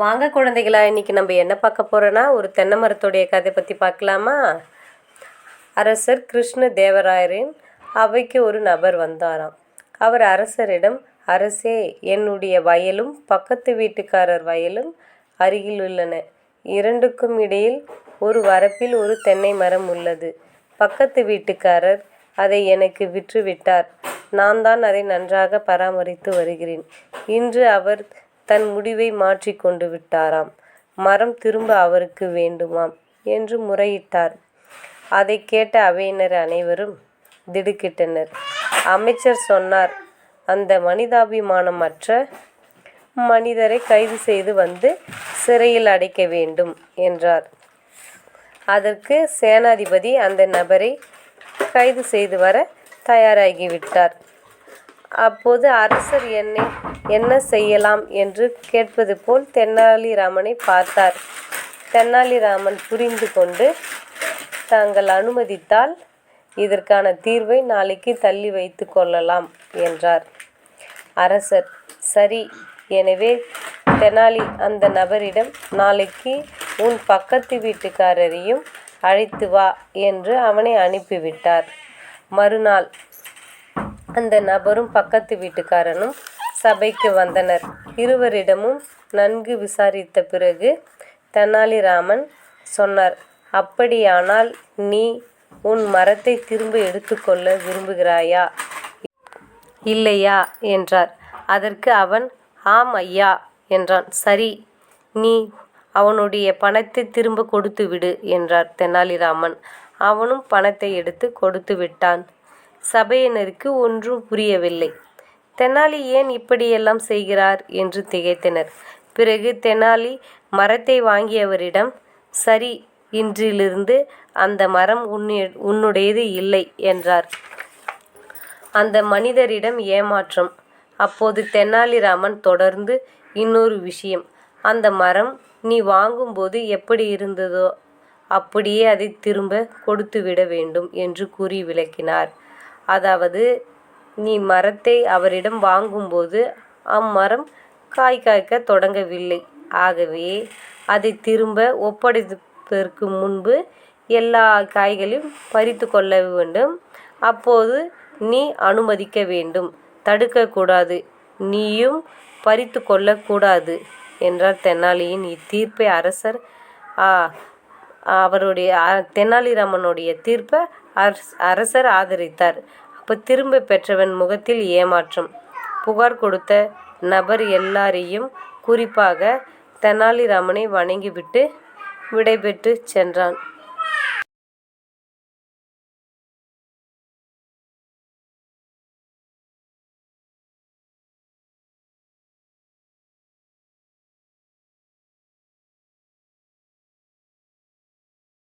வாங்க குழந்தைகளா இன்னைக்கு நம்ம என்ன பார்க்க போகிறோன்னா ஒரு தென்னை மரத்துடைய கதை பற்றி பார்க்கலாமா? அரசர் கிருஷ்ண தேவராயரின் அவைக்கு ஒரு நபர் வந்தாராம். அவர் அரசரிடம் அரசே என்னுடைய வயலும் பக்கத்து வீட்டுக்காரர் வயலும் அருகில் உள்ளன. இரண்டுக்கும் இடையில் ஒரு வரப்பில் ஒரு தென்னை மரம் உள்ளது. பக்கத்து வீட்டுக்காரர் அதை எனக்கு விற்றுவிட்டார். நான் தான் அதை நன்றாக பராமரித்து வருகிறேன். இன்று அவர் தன் முடிவை மாற்றிக் கொண்டு விட்டாராம். மரம் திரும்ப அவருக்கு வேண்டுமாம் என்று முறையிட்டார். அதை கேட்ட அவையினர் அனைவரும் திடுக்கிட்டனர். அமைச்சர் சொன்னார் அந்த மனிதாபிமானமற்ற மனிதரை கைது செய்து வந்து சிறையில் அடைக்க வேண்டும் என்றார். அதற்கு சேனாதிபதி அந்த நபரை கைது செய்து வர தயாராகிவிட்டார். அப்போது அரசர் என்னை என்ன செய்யலாம் என்று கேட்பது போல் தெனாலிராமனை பார்த்தார். தெனாலிராமன் புரிந்து கொண்டு தாங்கள் அனுமதித்தால் இதற்கான தீர்வை நாளைக்கு தள்ளி வைத்து கொள்ளலாம் என்றார். அரசர் சரி எனவே தெனாலி அந்த நபரிடம் நாளைக்கு உன் பக்கத்து வீட்டுக்காரரையும் அழைத்து வா என்று அவனை அனுப்பிவிட்டார். மறுநாள் அந்த நபரும் பக்கத்து வீட்டுக்காரனும் சபைக்கு வந்தனர். இருவரிடமும் நன்கு விசாரித்த பிறகு தெனாலிராமன் சொன்னார் அப்படியானால் நீ உன் மரத்தை திரும்ப எடுத்துக்கொள்ள விரும்புகிறாயா? இல்லையா? என்றார். அதற்கு அவன் ஆம் ஐயா என்றான். சரி நீ அவனுடைய பணத்தை திரும்ப கொடுத்து விடு என்றார் தெனாலிராமன். அவனும் பணத்தை எடுத்து கொடுத்து விட்டான் சபையினருக்கு ஒன்றும் புரியவில்லை. தெனாலி ஏன் இப்படியெல்லாம் செய்கிறார்? என்று திகைத்தனர். பிறகு தெனாலி மரத்தை வாங்கியவரிடம் சரி இன்றிலிருந்து அந்த மரம் உன்னு உன்னுடையது இல்லை என்றார். அந்த மனிதரிடம் ஏமாற்றம். அப்போது தெனாலிராமன் தொடர்ந்து இன்னொரு விஷயம். அந்த மரம் நீ வாங்கும்போது எப்படி இருந்ததோ அப்படியே அதை திரும்ப கொடுத்துவிட வேண்டும் என்று கூறி விளக்கினார். அதாவது நீ மரத்தை அவரிடம் வாங்கும்போது அம்மரம் காய் காய்க்க தொடங்கவில்லை. ஆகவே அதை திரும்ப ஒப்படைப்பதற்கு முன்பு எல்லா காய்களையும் பறித்து கொள்ள வேண்டும். அப்போது நீ அனுமதிக்க வேண்டும். தடுக்கக்கூடாது நீயும் பறித்து கொள்ளக்கூடாது என்றார் தெனாலியின் இத்தீர்ப்பை அரசர் ஆ அவருடைய தெனாலிராமனுடைய தீர்ப்பை அரஸ் அரசர் ஆதரித்தார். அப்போ திரும்ப பெற்றவன் முகத்தில் ஏமாற்றம். புகார் கொடுத்த நபர் எல்லாரையும் குறிப்பாக தெனாலிராமனை வணங்கிவிட்டு விடைபெற்று சென்றான்.